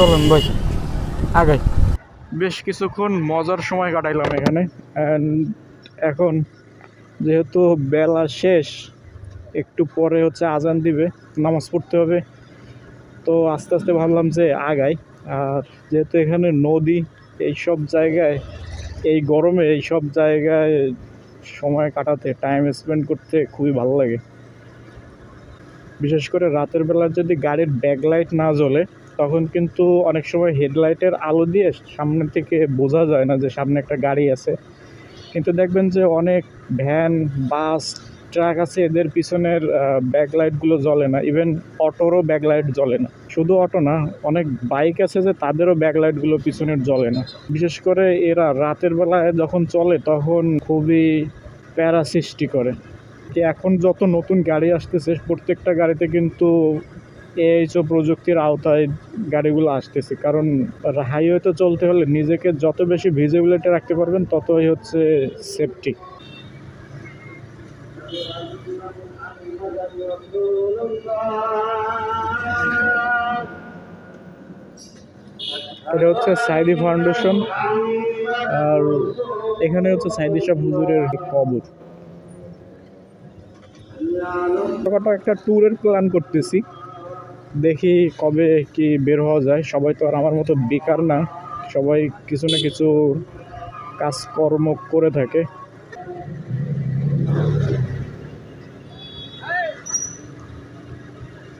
চলেন, ভাই। আগাই। বেশ কিছুক্ষণ মজার সময় কাটাইলাম এখানে। And এখন যেহেতু বেলা শেষ, একটু পরে হচ্ছে আজান দিবে, নামাজ পড়তে হবে। তো আস্তে আস্তে ভাবলাম যে আগাই। আর যেহেতু এখানে নদী, এই সব জায়গায়, এই গরমে এই সব জায়গায় সময় কাটাতে টাইম স্পেন্ড করতে খুবই ভালো লাগে। বিশেষ করে রাতের বেলা যদি গাড়ির ব্যাকলাইট না জ্বলে, তখন কিন্তু অনেক সময় হেডলাইটের আলো দিয়ে সামনে থেকে বোঝা যায় না যে সামনে একটা গাড়ি আছে। কিন্তু দেখবেন যে অনেক ভ্যান বাস ট্রাক আছে, এদের পিছনের ব্যাকলাইটগুলো জ্বলে না। ইভেন অটোরও ব্যাকলাইট জ্বলে না। শুধু অটো না, অনেক বাইক আছে যে তাদেরও ব্যাকলাইটগুলো পিছনের জ্বলে না। বিশেষ করে এরা রাতের বেলায় যখন চলে, তখন খুবই প্যারা সৃষ্টি করে। এখন যত নতুন গাড়ি আসতেছে, প্রত্যেকটা গাড়িতে কিন্তু এইসব প্রযুক্তির আওতায় গাড়িগুলো আসতেছে। কারণ হাইওয়েতে চলতে হলে নিজেকে যত বেশি ভিজিবিলিটি রাখতে পারবেন, ততই হচ্ছে সেফটি এটা হচ্ছে সাইদি ফাউন্ডেশন, আর এখানে হচ্ছে সাইদি শাহ হুজুরের কবর। একটা ট্যুরের প্ল্যান করতেছি। দেখি কবে কি বের হওয়া যায়। সবাই তো আর আমার মতো বেকার না। সবাই কিছু না কিছু কাজকর্ম করে থাকে।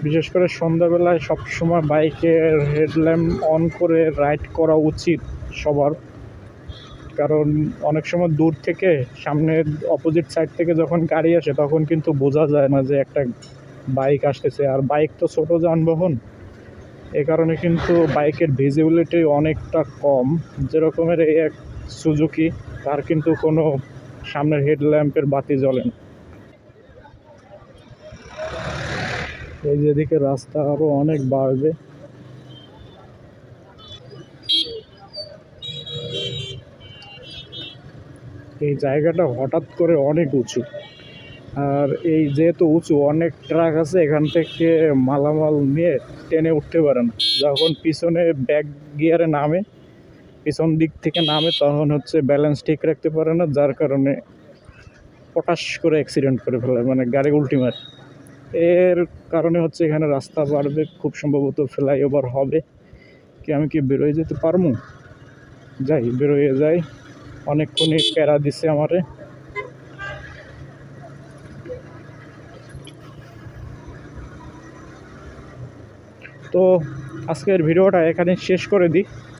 বিশেষ করে সন্ধ্যাবেলায় সবসময় বাইকের হেডল্যাম্প অন করে রাইড করা উচিত সবার। কারণ অনেক সময় দূর থেকে সামনের অপোজিট সাইড থেকে যখন গাড়ি আসে, তখন কিন্তু বোঝা যায় না যে একটা বাইক আসতেছে। আর বাইক তো ছোট যানবাহন, এ কারণে কিন্তু বাইকের ভিজিবিলিটি অনেকটা কম। যেরকমের এই এক সুজুকি তার কিন্তু কোনো সামনের হেডল্যাম্পের বাতি জ্বলে না। এই যেদিকে রাস্তা আরও অনেক বাড়বে। এই জায়গাটা হঠাৎ করে অনেক উঁচু। আর এই যেহেতু উঁচু, অনেক ট্রাক আছে, এখান থেকে মালামাল নিয়ে টেনে উঠতে পারে না। যখন পিছনে ব্যাক গিয়ারে নামে, পিছন দিক থেকে নামে, তখন হচ্ছে ব্যালেন্স ঠিক রাখতে পারে না, যার কারণে পটাশ করে অ্যাক্সিডেন্ট করে ফেলে মানে গাড়ি উল্টি এর কারণে হচ্ছে এখানে রাস্তা বাড়বে, খুব সম্ভবত ফ্লাইওভার হবে। কি আমি কি বেরোয় যেতে পারব? যাই, বেরোয় যাই। অনেকক্ষণই প্যারা দিছে আমারে। তো আজকের ভিডিওটা এখানে শেষ করে দিই।